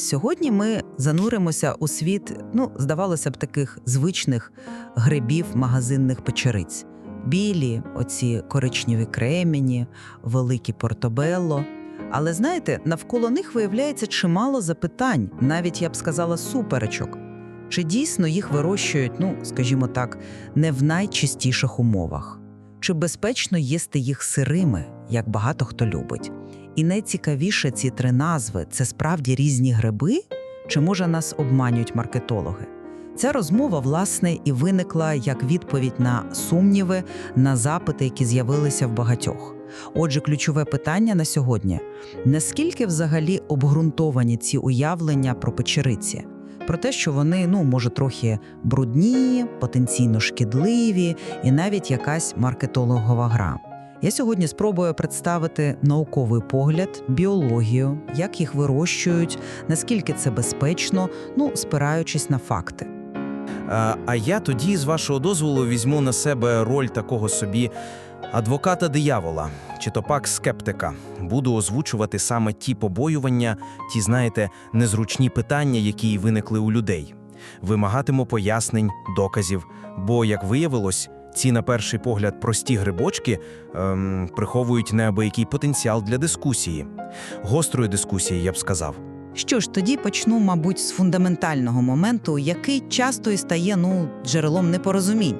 Сьогодні ми зануримося у світ, ну, здавалося б, таких звичних грибів магазинних печериць. Білі, оці коричневі кремені, великі портобелло. Але знаєте, навколо них виявляється чимало запитань, навіть я б сказала, суперечок. Чи дійсно їх вирощують, ну, скажімо так, не в найчистіших умовах? Чи безпечно їсти їх сирими, як багато хто любить? І найцікавіше ці три назви це справді різні гриби, чи може нас обманюють маркетологи? Ця розмова, власне, і виникла як відповідь на сумніви, на запити, які з'явилися в багатьох. Отже, ключове питання на сьогодні: наскільки взагалі обґрунтовані ці уявлення про печериці? Про те, що вони, ну, може, трохи брудні, потенційно шкідливі, і навіть якась маркетологова гра. Я сьогодні спробую представити науковий погляд, біологію, як їх вирощують, наскільки це безпечно, ну спираючись на факти. А, я тоді, з вашого дозволу, візьму на себе роль такого собі адвоката диявола, чи то пак скептика. Буду озвучувати саме ті побоювання, ті, знаєте, незручні питання, які виникли у людей. Вимагатиму пояснень, доказів, бо, як виявилось, ці, на перший погляд, прості грибочки ем, приховують неабиякий потенціал для дискусії, гострої дискусії, я б сказав. Що ж, тоді почну, мабуть, з фундаментального моменту, який часто і стає ну, джерелом непорозумінь.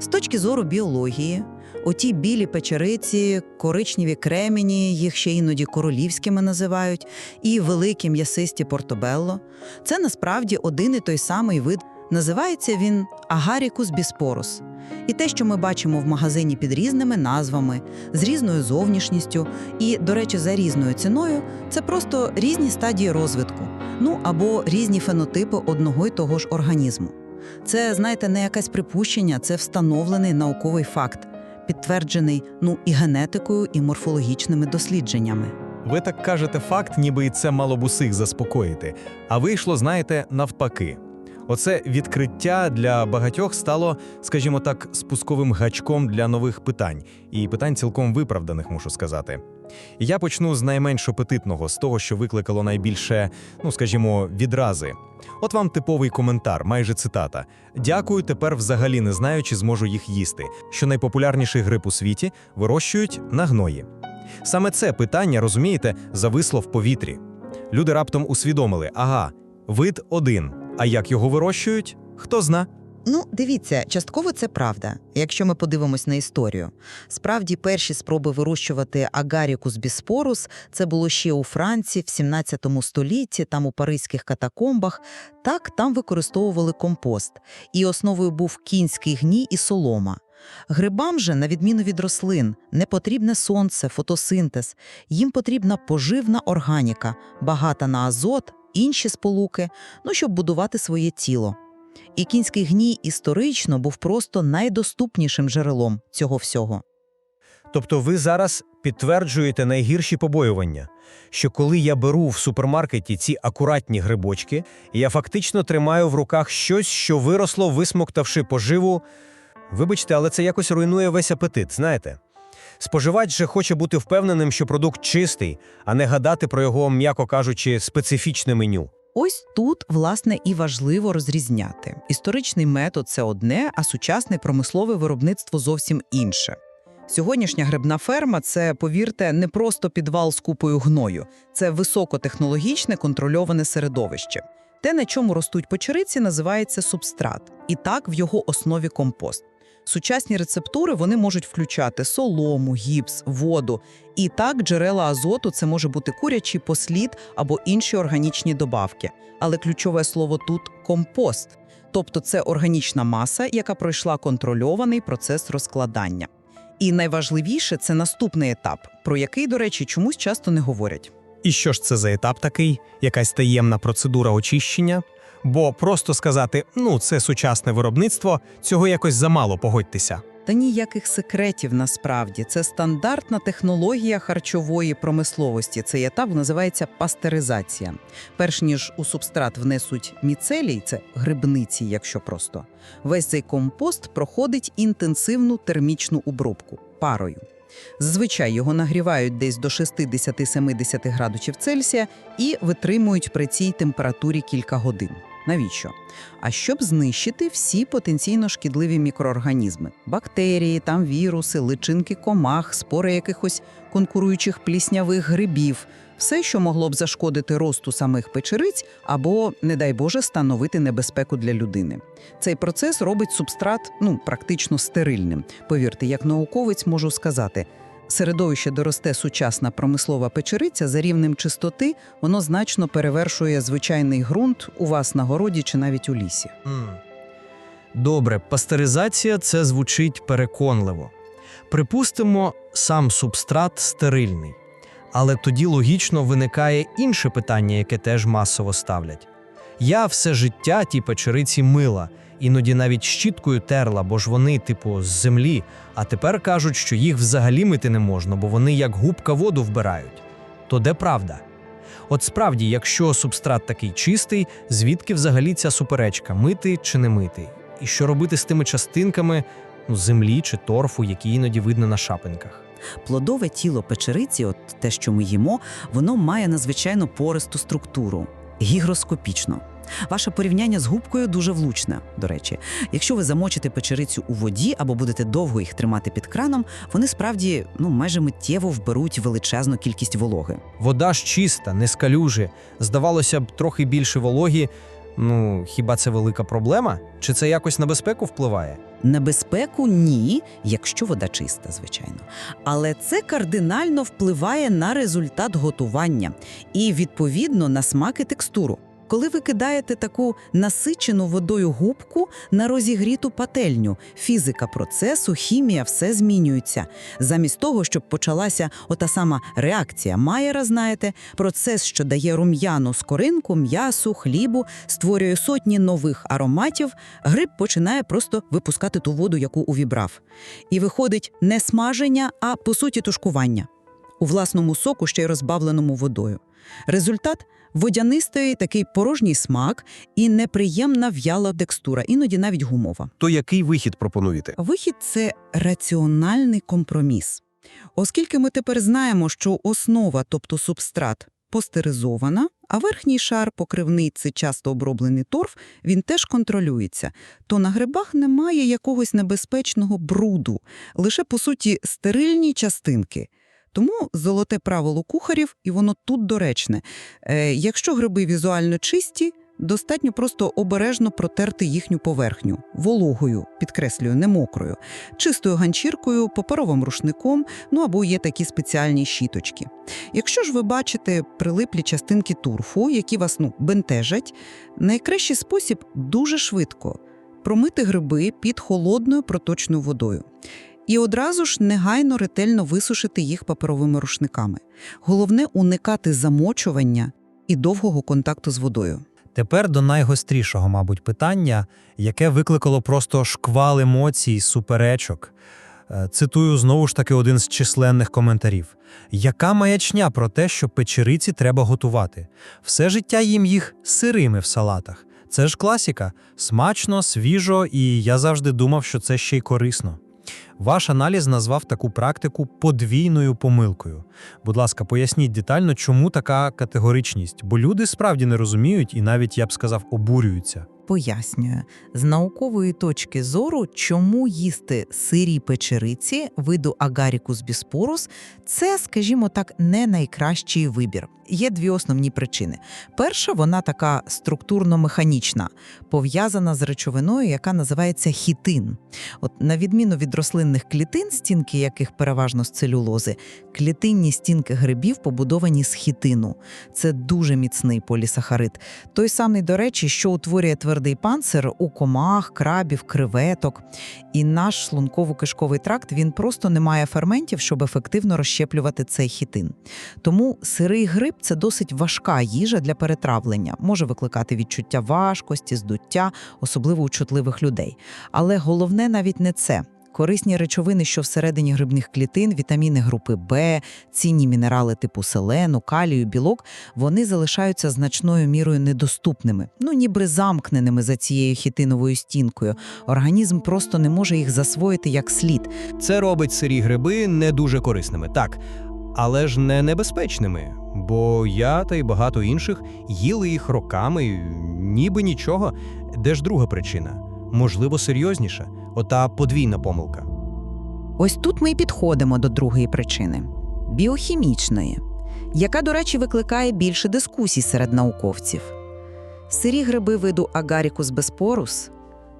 З точки зору біології, оті білі печериці, коричневі кремені, їх ще іноді королівськими називають, і великі м'ясисті портобелло – це насправді один і той самий вид. Називається він Агарікус біспорус. І те, що ми бачимо в магазині під різними назвами, з різною зовнішністю і, до речі, за різною ціною, це просто різні стадії розвитку, ну або різні фенотипи одного й того ж організму. Це, знаєте, не якесь припущення, це встановлений науковий факт, підтверджений ну і генетикою, і морфологічними дослідженнями. Ви так кажете факт, ніби і це мало б усіх заспокоїти. А вийшло, знаєте, навпаки. Оце відкриття для багатьох стало, скажімо так, спусковим гачком для нових питань, і питань цілком виправданих, мушу сказати. Я почну з найменш апетитного, з того, що викликало найбільше, ну скажімо, відрази. От вам типовий коментар, майже цитата. Дякую, тепер взагалі не знаю, чи зможу їх їсти. Що найпопулярніший гриб у світі вирощують на гної. Саме це питання, розумієте, зависло в повітрі. Люди раптом усвідомили: ага, вид один. А як його вирощують? Хто зна? Ну, дивіться, частково це правда, якщо ми подивимось на історію. Справді, перші спроби вирощувати агарікус біспорус це було ще у Франції в 17 столітті, там у паризьких катакомбах. Так, там використовували компост, і основою був кінський гній і солома. Грибам же, на відміну від рослин, не потрібне сонце, фотосинтез. Їм потрібна поживна органіка, багата на азот, інші сполуки, ну, щоб будувати своє тіло. І кінський гній історично був просто найдоступнішим джерелом цього всього. Тобто ви зараз підтверджуєте найгірші побоювання, що коли я беру в супермаркеті ці акуратні грибочки, я фактично тримаю в руках щось, що виросло, висмоктавши поживу. Вибачте, але це якось руйнує весь апетит, знаєте? Споживач же хоче бути впевненим, що продукт чистий, а не гадати про його, м'яко кажучи, специфічне меню. Ось тут, власне, і важливо розрізняти. Історичний метод це одне, а сучасне промислове виробництво зовсім інше. Сьогоднішня грибна ферма це, повірте, не просто підвал з купою гною, це високотехнологічне контрольоване середовище. Те, на чому ростуть печериці, називається субстрат, і так в його основі компост. Сучасні рецептури вони можуть включати солому, гіпс, воду. І так джерела азоту це може бути курячий послід або інші органічні добавки. Але ключове слово тут компост. Тобто це органічна маса, яка пройшла контрольований процес розкладання. І найважливіше це наступний етап, про який, до речі, чомусь часто не говорять. І що ж це за етап такий? Якась таємна процедура очищення? Бо просто сказати, ну, це сучасне виробництво, цього якось замало, погодьтеся. Та ніяких секретів насправді. Це стандартна технологія харчової промисловості. Цей етап називається пастеризація. Перш ніж у субстрат внесуть міцелій, це грибниці, якщо просто, весь цей компост проходить інтенсивну термічну обробку парою. Зазвичай його нагрівають десь до 60-70 градусів Цельсія і витримують при цій температурі кілька годин. Навіщо? А щоб знищити всі потенційно шкідливі мікроорганізми: бактерії, там віруси, личинки комах, спори якихось конкуруючих пліснявих грибів, все, що могло б зашкодити росту самих печериць або, не дай Боже, становити небезпеку для людини. Цей процес робить субстрат ну практично стерильним. Повірте, як науковець можу сказати. Середовище, де росте сучасна промислова печериця за рівнем чистоти, воно значно перевершує звичайний ґрунт у вас на городі чи навіть у лісі. Добре, пастеризація це звучить переконливо. Припустимо, сам субстрат стерильний. Але тоді логічно виникає інше питання, яке теж масово ставлять. Я все життя ті печериці мила, іноді навіть щіткою терла, бо ж вони, типу, з землі, а тепер кажуть, що їх взагалі мити не можна, бо вони як губка воду вбирають. То де правда? От справді, якщо субстрат такий чистий, звідки взагалі ця суперечка мити чи не мити? І що робити з тими частинками ну, землі чи торфу, які іноді видно на шапинках? Плодове тіло печериці, от те, що ми їмо, воно має надзвичайно пористу структуру, гігроскопічно. Ваше порівняння з губкою дуже влучне, до речі. Якщо ви замочите печерицю у воді або будете довго їх тримати під краном, вони справді ну майже миттєво вберуть величезну кількість вологи. Вода ж чиста, не скалюжи. Здавалося б, трохи більше вологі. Ну, хіба це велика проблема? Чи це якось на безпеку впливає? Небезпеку ні, якщо вода чиста, звичайно. Але це кардинально впливає на результат готування і, відповідно, на смак і текстуру. Коли ви кидаєте таку насичену водою губку на розігріту пательню, фізика процесу, хімія все змінюється. Замість того, щоб почалася ота сама реакція Майера, знаєте, процес, що дає рум'яну скоринку, м'ясу, хлібу, створює сотні нових ароматів, гриб починає просто випускати ту воду, яку увібрав. І виходить не смаження, а по суті тушкування. У власному соку ще й розбавленому водою. Результат водянистий такий порожній смак і неприємна в'яла текстура, іноді навіть гумова. То який вихід пропонуєте? Вихід це раціональний компроміс. Оскільки ми тепер знаємо, що основа, тобто субстрат, постеризована, а верхній шар покривний це часто оброблений торф, він теж контролюється, то на грибах немає якогось небезпечного бруду, лише по суті стерильні частинки. Тому золоте правило кухарів, і воно тут доречне. Е, якщо гриби візуально чисті, достатньо просто обережно протерти їхню поверхню вологою, підкреслюю, не мокрою, чистою ганчіркою, паперовим рушником, ну або є такі спеціальні щіточки. Якщо ж ви бачите прилиплі частинки турфу, які вас ну, бентежать, найкращий спосіб дуже швидко промити гриби під холодною проточною водою. І одразу ж негайно ретельно висушити їх паперовими рушниками. Головне уникати замочування і довгого контакту з водою. Тепер до найгострішого, мабуть, питання, яке викликало просто шквал емоцій, суперечок. Е, Цитую знову ж таки один з численних коментарів. Яка маячня про те, що печериці треба готувати? Все життя їм їх сирими в салатах. Це ж класіка. Смачно, свіжо, і я завжди думав, що це ще й корисно. Ваш аналіз назвав таку практику подвійною помилкою. Будь ласка, поясніть детально, чому така категоричність, бо люди справді не розуміють і навіть, я б сказав, обурюються. Пояснює з наукової точки зору, чому їсти сирі печериці виду Agaricus bisporus – це, скажімо так, не найкращий вибір. Є дві основні причини. Перша, вона така структурно-механічна, пов'язана з речовиною, яка називається хітин. От на відміну від рослинних клітин, стінки яких переважно з целюлози, клітинні стінки грибів побудовані з хітину. Це дуже міцний полісахарид. Той самий, до речі, що утворює твердий панцир у комах, крабів, креветок. І наш шлунково-кишковий тракт він просто не має ферментів, щоб ефективно розщеплювати цей хітин. Тому сирий гриб це досить важка їжа для перетравлення, може викликати відчуття важкості, здуття, особливо у чутливих людей. Але головне навіть не це. Корисні речовини, що всередині грибних клітин, вітаміни групи Б, цінні мінерали типу селену, калію, білок, вони залишаються значною мірою недоступними, ну ніби замкненими за цією хітиновою стінкою. Організм просто не може їх засвоїти як слід. Це робить сирі гриби не дуже корисними, так, але ж не небезпечними. Бо я та й багато інших їли їх роками, ніби нічого. Де ж друга причина? Можливо, серйозніша, ота подвійна помилка. Ось тут ми й підходимо до другої причини біохімічної, яка, до речі, викликає більше дискусій серед науковців. Сирі гриби виду Agaricus besporus,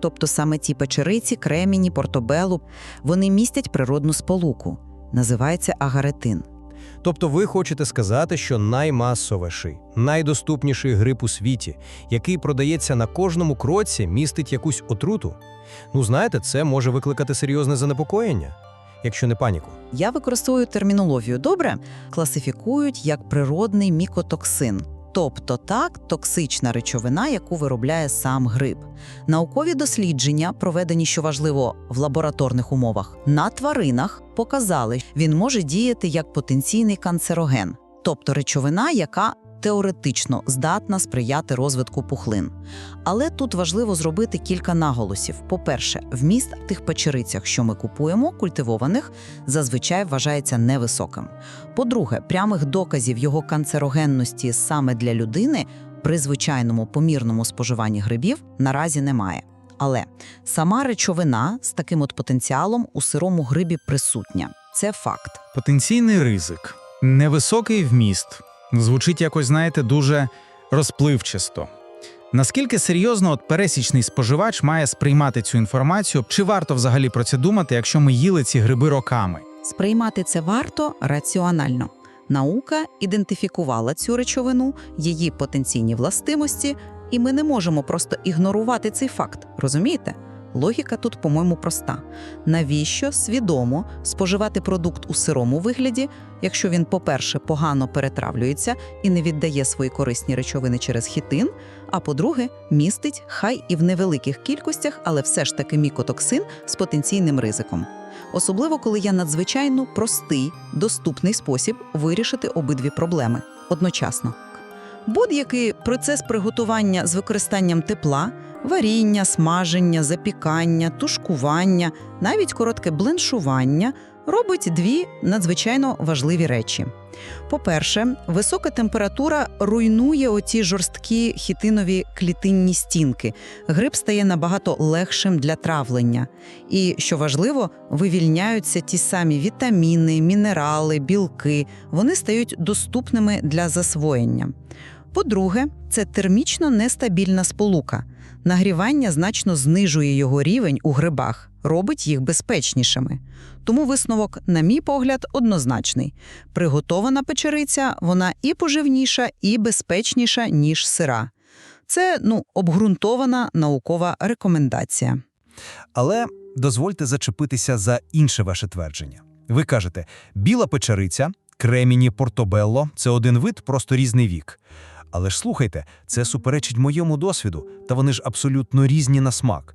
тобто саме ті печериці, креміні, портобелу, вони містять природну сполуку, називається агаретин. Тобто ви хочете сказати, що наймасовіший, найдоступніший грип у світі, який продається на кожному кроці, містить якусь отруту? Ну, знаєте, це може викликати серйозне занепокоєння, якщо не паніку. Я використовую термінологію добре, класифікують як природний мікотоксин, тобто так токсична речовина, яку виробляє сам гриб. Наукові дослідження, проведені, що важливо, в лабораторних умовах, на тваринах показали, він може діяти як потенційний канцероген, тобто речовина, яка теоретично здатна сприяти розвитку пухлин. Але тут важливо зробити кілька наголосів. По-перше, вміст тих печерицях, що ми купуємо, культивованих, зазвичай вважається невисоким. По-друге, прямих доказів його канцерогенності саме для людини при звичайному помірному споживанні грибів наразі немає. Але сама речовина з таким от потенціалом у сирому грибі присутня. Це факт. Потенційний ризик, невисокий вміст. Звучить якось, знаєте, дуже розпливчасто. Наскільки серйозно от пересічний споживач має сприймати цю інформацію? Чи варто взагалі про це думати, якщо ми їли ці гриби роками? Сприймати це варто раціонально. Наука ідентифікувала цю речовину, її потенційні властивості, і ми не можемо просто ігнорувати цей факт. Розумієте? Логіка тут, по-моєму, проста. Навіщо свідомо споживати продукт у сирому вигляді, якщо він, по-перше, погано перетравлюється і не віддає свої корисні речовини через хітин, а по-друге, містить хай і в невеликих кількостях, але все ж таки мікотоксин з потенційним ризиком. Особливо, коли є надзвичайно простий, доступний спосіб вирішити обидві проблеми одночасно. Будь-який процес приготування з використанням тепла, варіння, смаження, запікання, тушкування, навіть коротке блиншування робить дві надзвичайно важливі речі. По-перше, висока температура руйнує оці жорсткі хітинові клітинні стінки. Гриб стає набагато легшим для травлення. І, що важливо, вивільняються ті самі вітаміни, мінерали, білки. Вони стають доступними для засвоєння. По-друге, це термічно нестабільна сполука. Нагрівання значно знижує його рівень у грибах, робить їх безпечнішими. Тому висновок, на мій погляд, однозначний. Приготована печериця вона і поживніша, і безпечніша, ніж сира. Це ну, обґрунтована наукова рекомендація. Але дозвольте зачепитися за інше ваше твердження. Ви кажете, біла печериця, креміні, портобелло це один вид, просто різний вік. Але ж слухайте, це суперечить моєму досвіду, та вони ж абсолютно різні на смак.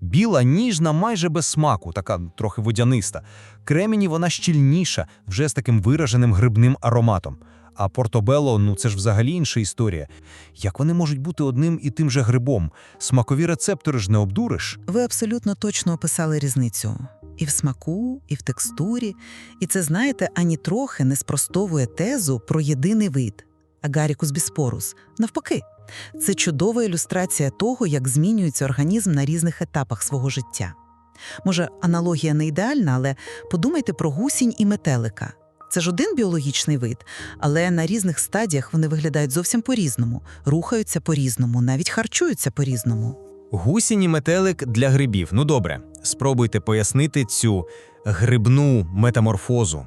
Біла ніжна, майже без смаку, така трохи водяниста. Креміні вона щільніша, вже з таким вираженим грибним ароматом. А портобело, ну це ж взагалі інша історія. Як вони можуть бути одним і тим же грибом? Смакові рецептори ж не обдуриш. Ви абсолютно точно описали різницю і в смаку, і в текстурі. І це, знаєте, ані трохи не спростовує тезу про єдиний вид Агарікус біспорус. Навпаки, це чудова ілюстрація того, як змінюється організм на різних етапах свого життя. Може, аналогія не ідеальна, але подумайте про гусінь і метелика. Це ж один біологічний вид, але на різних стадіях вони виглядають зовсім по-різному, рухаються по-різному, навіть харчуються по-різному. Гусінь і метелик для грибів. Ну добре, спробуйте пояснити цю грибну метаморфозу.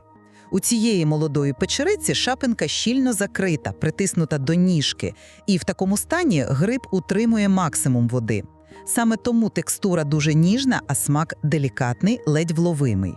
У цієї молодої печериці шапинка щільно закрита, притиснута до ніжки, і в такому стані гриб утримує максимум води. Саме тому текстура дуже ніжна, а смак делікатний, ледь вловимий.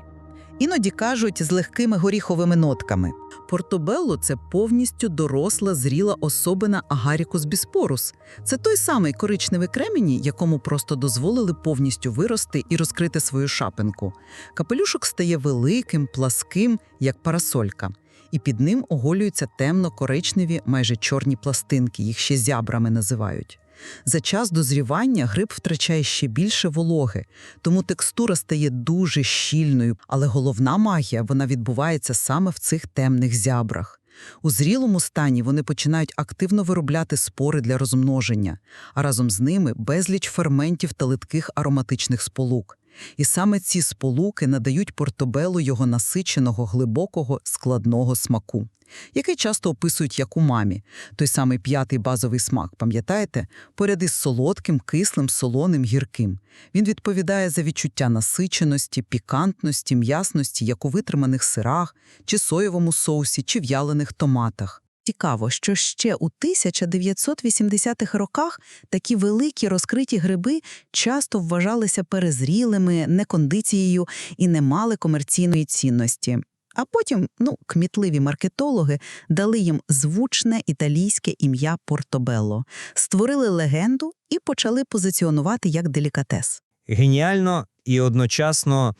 Іноді кажуть з легкими горіховими нотками. Портобелло – це повністю доросла, зріла особина Агарікус біспорус. Це той самий коричневий креміній, якому просто дозволили повністю вирости і розкрити свою шапинку. Капелюшок стає великим, пласким, як парасолька. І під ним оголюються темно-коричневі, майже чорні пластинки, їх ще зябрами називають. За час дозрівання гриб втрачає ще більше вологи, тому текстура стає дуже щільною, але головна магія вона відбувається саме в цих темних зябрах. У зрілому стані вони починають активно виробляти спори для розмноження, а разом з ними безліч ферментів та литких ароматичних сполук. І саме ці сполуки надають портобелу його насиченого, глибокого, складного смаку, який часто описують як умамі, той самий п'ятий базовий смак, пам'ятаєте? Поряд із солодким, кислим, солоним, гірким. Він відповідає за відчуття насиченості, пікантності, м'ясності, як у витриманих сирах, чи соєвому соусі, чи в'ялених томатах. Цікаво, що ще у 1980-х роках такі великі розкриті гриби часто вважалися перезрілими, некондицією і не мали комерційної цінності. А потім, ну, кмітливі маркетологи дали їм звучне італійське ім'я Портобелло, створили легенду і почали позиціонувати як делікатес. Геніально і одночасно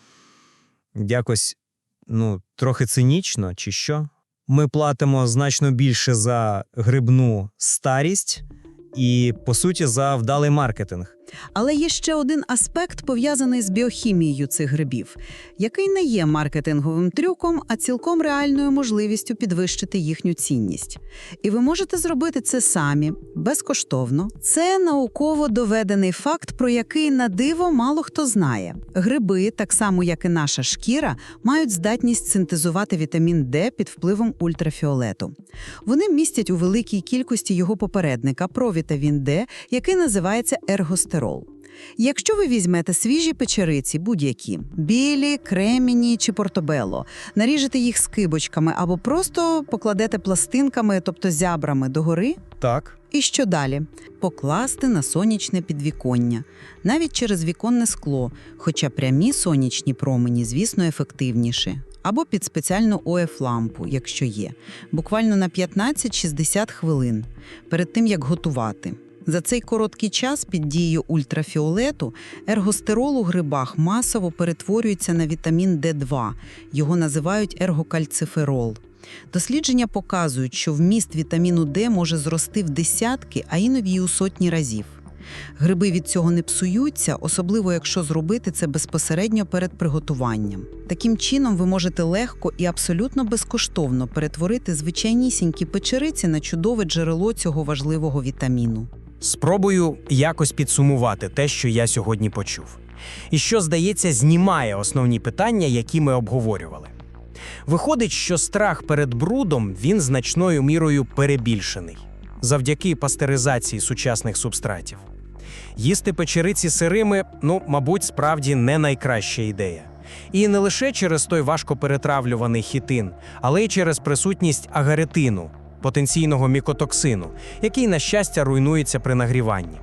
якось ну, трохи цинічно, чи що? Ми платимо значно більше за грибну старість і, по суті, за вдалий маркетинг. Але є ще один аспект, пов'язаний з біохімією цих грибів, який не є маркетинговим трюком, а цілком реальною можливістю підвищити їхню цінність. І ви можете зробити це самі, безкоштовно. Це науково доведений факт, про який на диво мало хто знає. Гриби, так само як і наша шкіра, мають здатність синтезувати вітамін Д під впливом ультрафіолету. Вони містять у великій кількості його попередника провітамін Д, який називається ергостерол. Якщо ви візьмете свіжі печериці, будь-які білі, кремені чи портобело, наріжете їх скибочками або просто покладете пластинками, тобто зябрами догори, Так. і що далі? Покласти на сонячне підвіконня, навіть через віконне скло, хоча прямі сонячні промені, звісно, ефективніші. Або під спеціальну ОФ-лампу, якщо є, буквально на 15-60 хвилин перед тим, як готувати. За цей короткий час під дією ультрафіолету ергостерол у грибах масово перетворюється на вітамін Д2. Його називають ергокальциферол. Дослідження показують, що вміст вітаміну Д може зрости в десятки, а іноді й у сотні разів. Гриби від цього не псуються, особливо якщо зробити це безпосередньо перед приготуванням. Таким чином, ви можете легко і абсолютно безкоштовно перетворити звичайнісінькі печериці на чудове джерело цього важливого вітаміну. Спробую якось підсумувати те, що я сьогодні почув. І що, здається, знімає основні питання, які ми обговорювали. Виходить, що страх перед брудом він значною мірою перебільшений завдяки пастеризації сучасних субстратів. Їсти печериці сирими, ну, мабуть, справді не найкраща ідея. І не лише через той важко перетравлюваний хітин, але й через присутність агаретину, потенційного мікотоксину, який, на щастя, руйнується при нагріванні.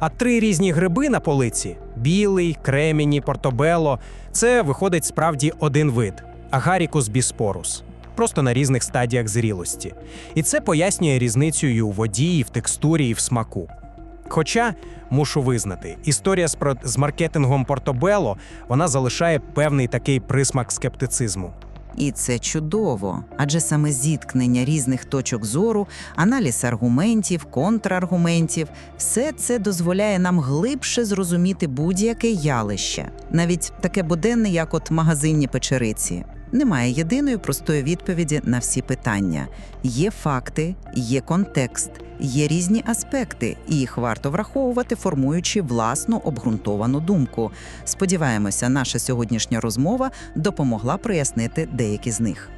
А три різні гриби на полиці білий, кремені, портобело це виходить справді один вид агарікус біспорус, просто на різних стадіях зрілості. І це пояснює різницю і у воді, і в текстурі, і в смаку. Хоча, мушу визнати, історія з, маркетингом портобело вона залишає певний такий присмак скептицизму. І це чудово, адже саме зіткнення різних точок зору, аналіз аргументів, контраргументів все це дозволяє нам глибше зрозуміти будь-яке ялище, навіть таке буденне, як от магазинні печериці. Немає єдиної простої відповіді на всі питання. Є факти, є контекст, є різні аспекти, і їх варто враховувати, формуючи власну обґрунтовану думку. Сподіваємося, наша сьогоднішня розмова допомогла прояснити деякі з них.